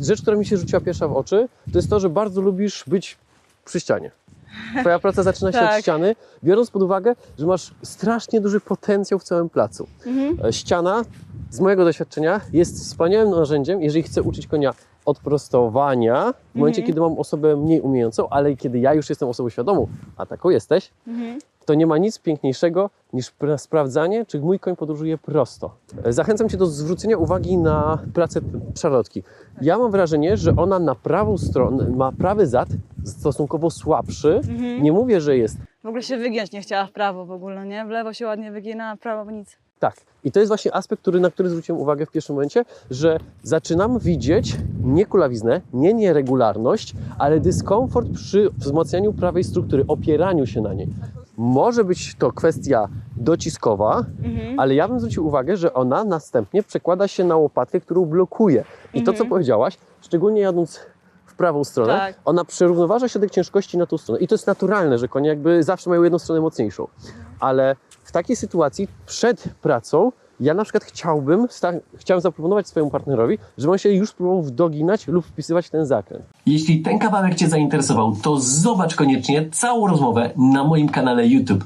Rzecz, która mi się rzuciła pierwsza w oczy, to jest to, że bardzo lubisz być przy ścianie. Twoja praca zaczyna się od Tak. ściany, biorąc pod uwagę, że masz strasznie duży potencjał w całym placu. Mhm. E, Ściana, z mojego doświadczenia, jest wspaniałym narzędziem, jeżeli chcę uczyć konia od prostowania, w momencie, Mhm. kiedy mam osobę mniej umiejącą, ale kiedy ja już jestem osobą świadomą, a taką jesteś, Mhm. To nie ma nic piękniejszego niż pra- sprawdzanie, czy mój koń podróżuje prosto. Zachęcam Cię do zwrócenia uwagi na pracę szarlotki. Ja mam wrażenie, że ona na prawą stronę ma prawy zad stosunkowo słabszy. Mhm. Nie mówię, że jest W ogóle się wygiąć nie chciała w prawo w ogóle, nie? W lewo się ładnie wygina, a w prawo nic. Tak. I to jest właśnie aspekt, który, na który zwróciłem uwagę w pierwszym momencie, że zaczynam widzieć nie kulawiznę, nie nieregularność, ale dyskomfort przy wzmacnianiu prawej struktury, opieraniu się na niej. Może być to kwestia dociskowa, Mhm. ale ja bym zwrócił uwagę, że ona następnie przekłada się na łopatkę, którą blokuje. I to, co Mhm. powiedziałaś, szczególnie jadąc w prawą stronę, Tak. ona przerównoważa środek ciężkości na tą stronę. I to jest naturalne, że konie jakby zawsze mają jedną stronę mocniejszą. Ale w takiej sytuacji przed pracą ja na przykład chciałbym, chciałem zaproponować swojemu partnerowi, żeby on się już próbował wdoginać lub wpisywać ten zakręt. Jeśli ten kawałek Cię zainteresował, to zobacz koniecznie całą rozmowę na moim kanale YouTube.